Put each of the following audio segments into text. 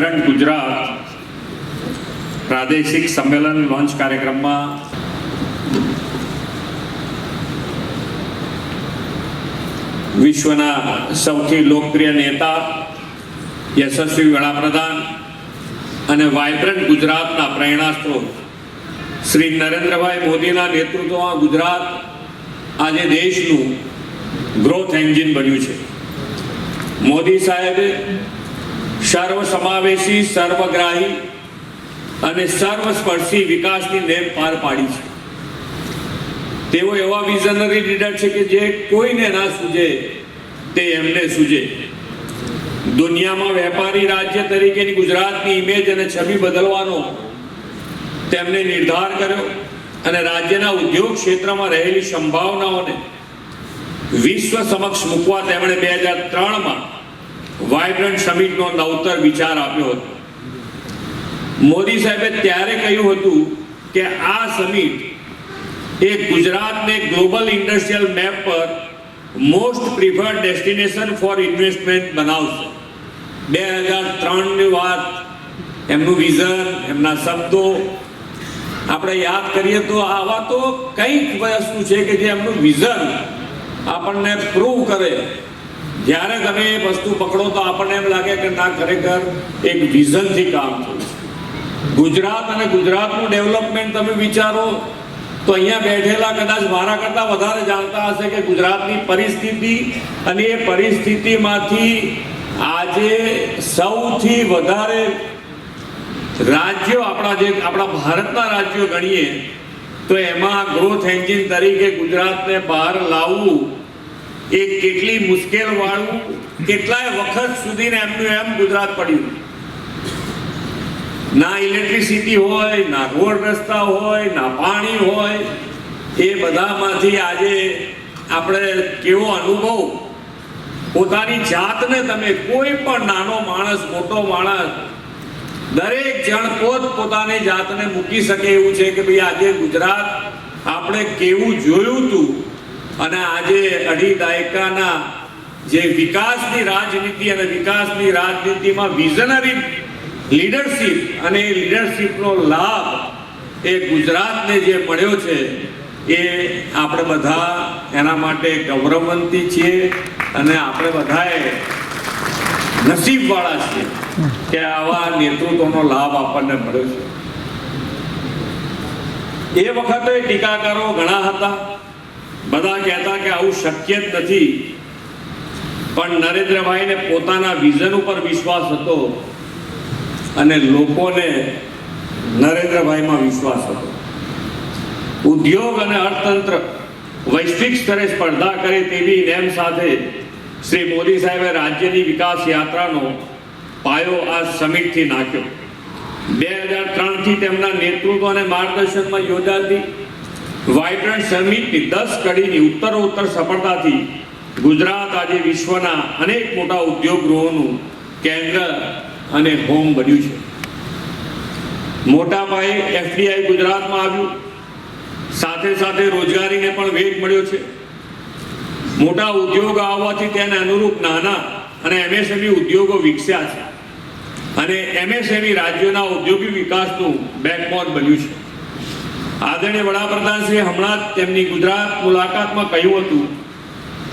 Vibrant Gujarat પ્રાદેશિક સંમેલન launch કાર્યક્રમમાં વિશ્વના સૌથી લોકપ્રિય નેતા, યશસ્વી વડાપ્રધાન અને વાયબ્રન્ટ ગુજરાતના પ્રેરણા સ્ત્રોત શ્રી નરેન્દ્રભાઈ મોદીના નેતૃત્વમાં ગુજરાત આજે દેશનું ગ્રોથ એન્જિન બન્યું છે. મોદી સાહેબે સર્વ સમાવેશી સર્વગ્રાહી અને સર્વસ્પર્શી વિકાસની નેમ પાર પાડી છે. તેઓ એવા વિઝનરી લીડર છે કે જે કોઈને ના સૂજે, તે એમને સૂજે. દુનિયામાં વેપારી રાજ્ય તરીકેની ગુજરાતની ઇમેજ અને છબી બદલવાનો તેમણે નિર્ધાર કર્યો અને રાજ્યના ઉદ્યોગ ક્ષેત્રમાં રહેલી સંભાવનાઓને વિશ્વ સમક્ષ મૂકવા તેમણે બે હજાર ત્રણમાં વાઇબ્રન્ટ સમિટનો નવતર વિચાર આપ્યો હતો. મોદી સાહેબે ત્યારે કહ્યું હતું કે આ સમિટ એ ગુજરાતને ગ્લોબલ ઇન્ડસ્ટ્રીયલ મેપ પર most preferred destination for investment બનાવશે. બે હજાર ત્રણની વાત, એમનું વિઝન, એમના શબ્દો. આપણે યાદ કરીએ તો આવા તો કંઈક વસ્તુ છે કે જે એમનું વિઝન આપણને પ્રૂવ કરે. જ્યારે તમે એ વસ્તુ પકડો તો આપણને એમ લાગે કે ના, ખરેખર એક વિઝનથી કામ થયું ગુજરાત અને ગુજરાતનું ડેવલપમેન્ટ તમે વિચારો તો અહીંયા બેઠેલા કદાચ મારા કરતાં વધારે જાણતા હશે કે ગુજરાતની પરિસ્થિતિ અને એ પરિસ્થિતિમાંથી આજે સૌથી વધારે રાજ્યો આપણા જે, આપણા ભારતના રાજ્યો ગણીએ, તો એમાં ગ્રોથ એન્જિન તરીકે ગુજરાતને બહાર લાવવું એ કેટલી મુશ્કેલ વાળું કેટલાય વખત સુધી એમનું એમ ગુજરાત પડ્યું. ના ઇલેક્ટ્રિસિટી હોય, ના રોડ રસ્તા હોય, ના પાણી હોય, એ બધામાંથી આજે આપણે કેવો અનુભવ? પોતાની જાતને તમે કોઈ પણ નાનો માણસ, મોટો માણસ, દરેક જણ પોત પોતાની જાતને મૂકી શકે એવું છે કે ભાઈ આજે ગુજરાત આપણે કેવું જોયું હતું અને આજે અઢી દાયકાના જે વિકાસની રાજનીતિ અને વિકાસની રાજનીતિમાં વિઝનરી લીડરશીપ અને એ લીડરશીપનો લાભ એ ગુજરાતને જે મળ્યો છે, એ આપણે બધા એના માટે ગૌરવવંતી છીએ અને આપણે બધાએ નસીબવાળા છીએ કે આવા નેતૃત્વનો લાભ આપણને મળ્યો છે. એ વખતે ટીકાકારો ઘણા હતા. બધા કહેતા કે આવું શક્ય જ નથી. પણ નરેન્દ્રભાઈને પોતાના વિઝન ઉપર વિશ્વાસ હતો અને લોકોને નરેન્દ્રભાઈમાં વિશ્વાસ હતો. ઉદ્યોગ અને અર્થતંત્ર, વૈશ્વિક સ્તરે સ્પર્ધા કરે તેવી નેમ સાથે શ્રી મોદી સાહેબે રાજ્યની વિકાસ યાત્રાનો પાયો આ સમિટથી નાખ્યો. બે હજાર ત્રણથી તેમના નેતૃત્વ અને માર્ગદર્શનમાં યોજાતી વાઇબ્રન્ટ સમિટની દસ કડીની ઉત્તરોત્તર સફળતાથી ગુજરાત આજે વિશ્વના અનેક મોટા ઉદ્યોગ ગૃહોનું કેન્દ્ર અને હોમ બન્યું છે. મોટા પાયે એફડીઆઈ ગુજરાતમાં આવ્યું. સાથે સાથે રોજગારીને પણ વેગ મળ્યો છે. મોટા ઉદ્યોગ આવવાથી તેને અનુરૂપ નાના અને એમએસએમઈ ઉદ્યોગો વિકસ્યા છે. અને એમએસએમઈ રાજ્યોના ઔદ્યોગિક વિકાસનું બેકબોન બન્યું છે. આદરણીય વડાપ્રધાન શ્રી હમણાં જ તેમની ગુજરાત મુલાકાતમાં કહ્યું હતું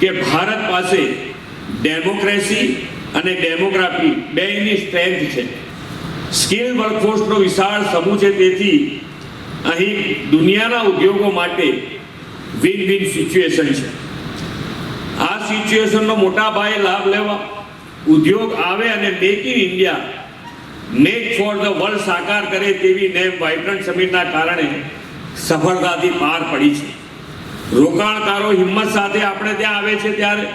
કે ભારત પાસે ડેમોક્રેસી અને ડેમોગ્રાફી બેની સ્ટ્રેન્થ છે. સ્કિલ વર્કફોર્સનો વિશાળ સમૂહ છે તેથી અહીં દુનિયાના ઉદ્યોગો માટે વિન વિન સિચ્યુએશન છે. આ સિચ્યુએશનનો મોટા પાયે લાભ લેવા ઉદ્યોગ આવે અને make in India, make for the world સાકાર કરે તેવી નેમ વાઇબ્રન્ટ સમિટના કારણે સફળતાથી પાર પડી છે. રોકાણકારો હિંમત સાથે આપણે ત્યાં આવે છે ત્યારે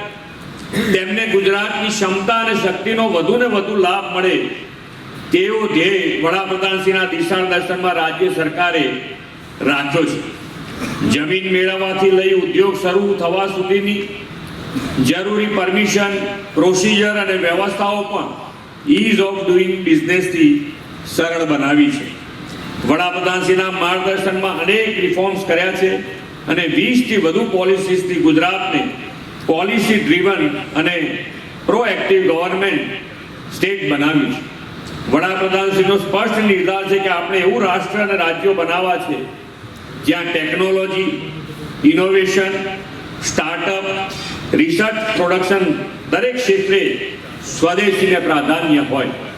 તેમને ગુજરાતની ક્ષમતા અને શક્તિનો વધુ ને વધુ લાભ મળે. તેવો ધ્યેય વડાપ્રધાનશ્રીના દિશા દર્શનમાં રાજ્ય સરકારે રાખ્યો છે. જમીન મેળવવાથી લઈ ઉદ્યોગ શરૂ થવા સુધીની જરૂરી પરમિશન પ્રોસિજર અને વ્યવસ્થાઓ પણ ઇઝ ઓફ ડુઈંગ બિઝનેસથી સરળ બનાવી છે. વડાપ્રધાનશ્રીના માર્ગદર્શનમાં અનેક રિફોર્મ્સ કર્યા છે અને વીસથી વધુ પોલિસીસથી ગુજરાતને પોલિસી ડ્રીવન અને પ્રોએક્ટિવ ગવર્મેન્ટ સ્ટેટ બનાવ્યું છે. વડાપ્રધાનશ્રીનો સ્પષ્ટ નિર્ધાર છે કે આપણે એવું રાષ્ટ્ર અને રાજ્યો બનાવવા છે જ્યાં technology innovation startup research production દરેક ક્ષેત્રે સ્વદેશીને પ્રાધાન્ય હોય.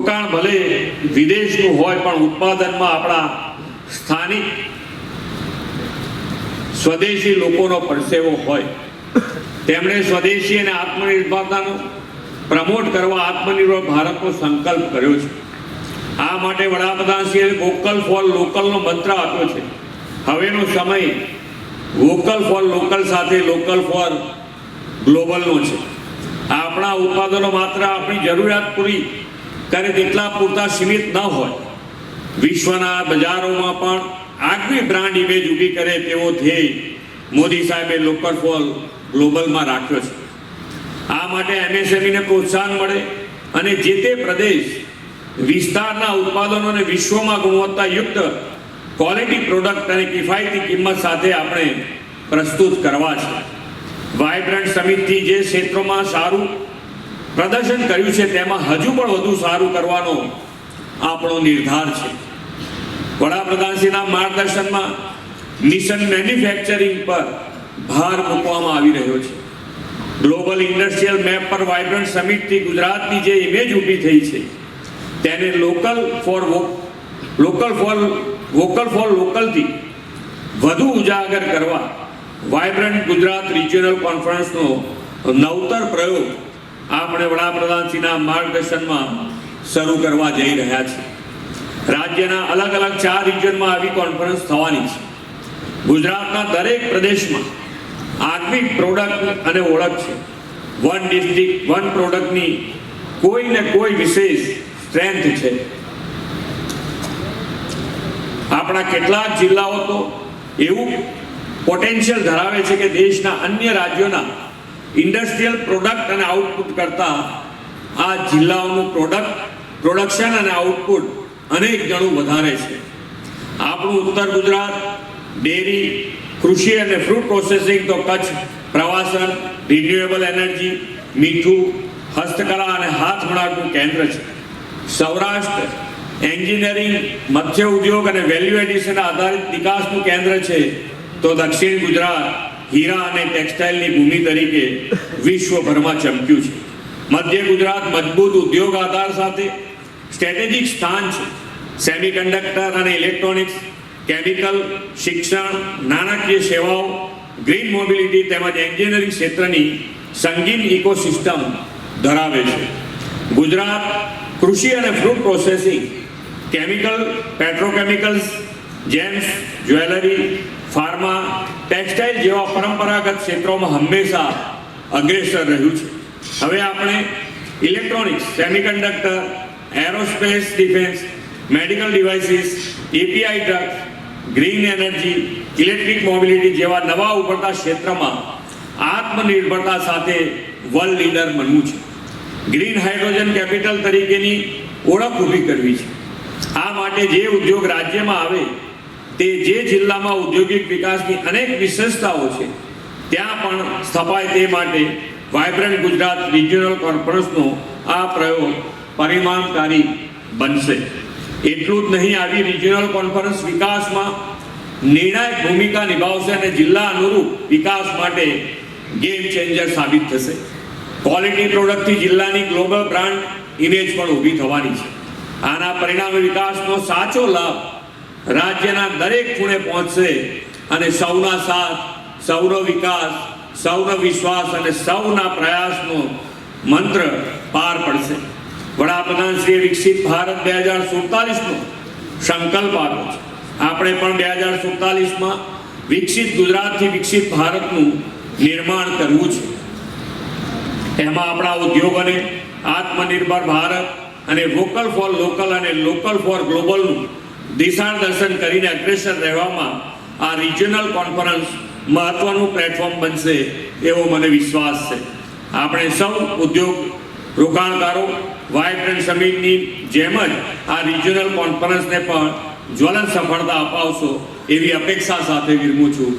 રોકાણ ભલે વિદેશનું હોય, પણ ઉત્પાદનમાં આપણા સ્થાનિક સ્વદેશી લોકોનો પરસેવો હોય. તેમણે સ્વદેશી અને આત્મનિર્ભરતાનો પ્રમોટ કરવા આત્મનિર્ભર ભારતનો સંકલ્પ કર્યો છે. આ માટે વડાપ્રધાનશ્રીએ વોકલ ફોર લોકલનો મંત્ર આપ્યો છે. હવેનો સમય વોકલ ફોર લોકલ સાથે લોકલ ફોર ગ્લોબલનો છે. આપણા ઉત્પાદનો માત્ર આપણી જરૂરિયાત પૂરી કરે તેટલા પૂરતા સીમિત ન હોય. વિશ્વના બજારોમાં પણ આગવી બ્રાન્ડ ઇમેજ ઊભી કરે તેવો ધ્યેય મોદી સાહેબે લોકલ ફોલ ગ્લોબલમાં રાખ્યો છે. આ માટે એમએસએમઈને પ્રોત્સાહન મળે અને જે તે પ્રદેશ વિસ્તારના ઉત્પાદનોને વિશ્વમાં ગુણવત્તાયુક્ત ક્વોલિટી પ્રોડક્ટ અને કિફાયતી કિંમત સાથે આપણે પ્રસ્તુત કરવા છે. વાઇબ્રન્ટ સમિટથી જે ક્ષેત્રોમાં સારું પ્રદર્શન કર્યું છે, તેમાં હજુ પણ વધુ સારું કરવાનો આપણો નિર્ધાર છે. વડાપ્રધાનશ્રીના માર્ગદર્શનમાં મિશન મેન્યુફેક્ચરિંગ પર ભાર મૂકવામાં આવી રહ્યો છે. ગ્લોબલ ઇન્ડસ્ટ્રીયલ મેપ પર વાઇબ્રન્ટ સમિટથી ગુજરાતની જે ઇમેજ ઊભી થઈ છે, તેને local for local for, vocal for લોકલથી વધુ ઉજાગર કરવા વાઇબ્રન્ટ ગુજરાત રિજિયનલ કોન્ફરન્સનો નવતર પ્રયોગ આપણે વડાપ્રધાનશ્રીના માર્ગદર્શનમાં શરૂ કરવા જઈ રહ્યા છે રાજ્યના અલગ અલગ ચાર રિજિયનમાં આવી કોન્ફરન્સ થવાની છે. ગુજરાતના દરેક પ્રદેશમાં આગવી પ્રોડક્ટ અને ઓળખ છે. વન ડિસ્ટ્રિક્ટ વન પ્રોડક્ટની કોઈ ને કોઈ વિશેષ સ્ટ્રેન્થ છે. આપણા કેટલાક જિલ્લાઓ તો એવું પોટેન્શિયલ ધરાવે છે કે દેશના અન્ય રાજ્યોના ઇન્ડસ્ટ્રીયલ પ્રોડક્ટ અને આઉટપુટ કરતાં આ જિલ્લાઓનું પ્રોડક્ટ, પ્રોડક્શન અને આઉટપુટ અનેક ગણું વધારે છે. આપણું ઉત્તર ગુજરાત, ડેરી, કૃષિ અને ફ્રૂટ પ્રોસેસિંગ તો કચ્છ, પ્રવાસન રિન્યુએબલ એનર્જી મીઠું, હસ્તકલા અને હાથ વણાટનું કેન્દ્ર છે. સૌરાષ્ટ્ર, એન્જિનિયરિંગ, મત્સ્ય ઉદ્યોગ અને વેલ્યુ એડિશન આધારિત વિકાસનું કેન્દ્ર છે, તો દક્ષિણ ગુજરાત હીરા અને ટેક્સટાઇલની ભૂમિ તરીકે વિશ્વભરમાં ચમક્યું છે. મધ્ય ગુજરાત મજબૂત ઉદ્યોગ આધાર સાથે સ્ટ્રેટેજિક સ્થાન છે. સેમિકન્ડક્ટર અને ઇલેક્ટ્રોનિક્સ, કેમિકલ, શિક્ષણ, નાણાકીય સેવાઓ, ગ્રીન મોબિલિટી તેમજ એન્જિનિયરિંગ ક્ષેત્રની સંગીન ઇકોસિસ્ટમ ધરાવે છે. ગુજરાત કૃષિ અને fruit processing, chemical, petrochemicals, gems, jewellery pharma textile જેવા પરંપરાગત ક્ષેત્રોમાં હંમેશા અગ્રેસર રહ્યું છે. હવે આપણે electronics, semiconductor, aerospace defence, medical devices, API drugs green energy, electric mobility જેવા નવા ઉભરતા ક્ષેત્રમાં આત્મનિર્ભરતા સાથે વર્લ્ડ લીડર બનવું છે. ગ્રીન હાઇડ્રોજન કેપિટલ તરીકેની ઓળખ ઊભી કરવી છે. આ માટે જે ઉદ્યોગ રાજ્યમાં આવે તે જે જિલ્લામાં ઔદ્યોગિક વિકાસની અનેક વિશેષતાઓ છે, ત્યાં પણ સ્થપાય તે માટે વાયબ્રન્ટ ગુજરાત રિજિયોનલ કોન્ફરન્સનો આ પ્રયોગ પરિણામકારી બનશે. એટલું જ નહીં, આવી રિજિયોનલ કોન્ફરન્સ વિકાસમાં નિર્ણાયક ભૂમિકા નિભાવશે અને જિલ્લા અનુરૂપ વિકાસ માટે ગેમ ચેન્જર સાબિત થશે. ક્વોલિટી પ્રોડક્ટથી જિલ્લાની ગ્લોબલ બ્રાન્ડ ઇમેજ પણ ઊભી થવાની છે. આના પરિણામે વિકાસનો સાચો લાભ રાજ્યના દરેક ખૂણે પહોંચશે અને સૌના સાથ, સૌનો વિકાસ, સૌનો વિશ્વાસ અને સૌના પ્રયાસનો મંત્ર પાર પડશે. વડાપ્રધાન શ્રી વિકસિત ભારત બે હજાર સુડતાલીસનો સંકલ્પ આપ્યો છે. આપણે પણ બે હજાર સુડતાલીસમાં વિકસિત ગુજરાતથી વિકસિત ભારતનું નિર્માણ કરવું છે. એમાં આપણા ઉદ્યોગોને આત્મનિર્ભર ભારત અને વોકલ ફોર લોકલ અને લોકલ ફોર ગ્લોબલનું દિશા દર્શન કરીને અગ્રેસર રહેવામાં આ રિજિયોનલ કોન્ફરન્સ મહત્વનું પ્લેટફોર્મ બનશે એવો મને વિશ્વાસ છે. આપણે સૌ ઉદ્યોગ રોકાણકારો વાઇબ્રન્ટ સમિટની જેમ જ આ રિજિયોનલ કોન્ફરન્સને પણ જ્વલન સફળતા અપાવશો એવી અપેક્ષા સાથે વિરમું છું.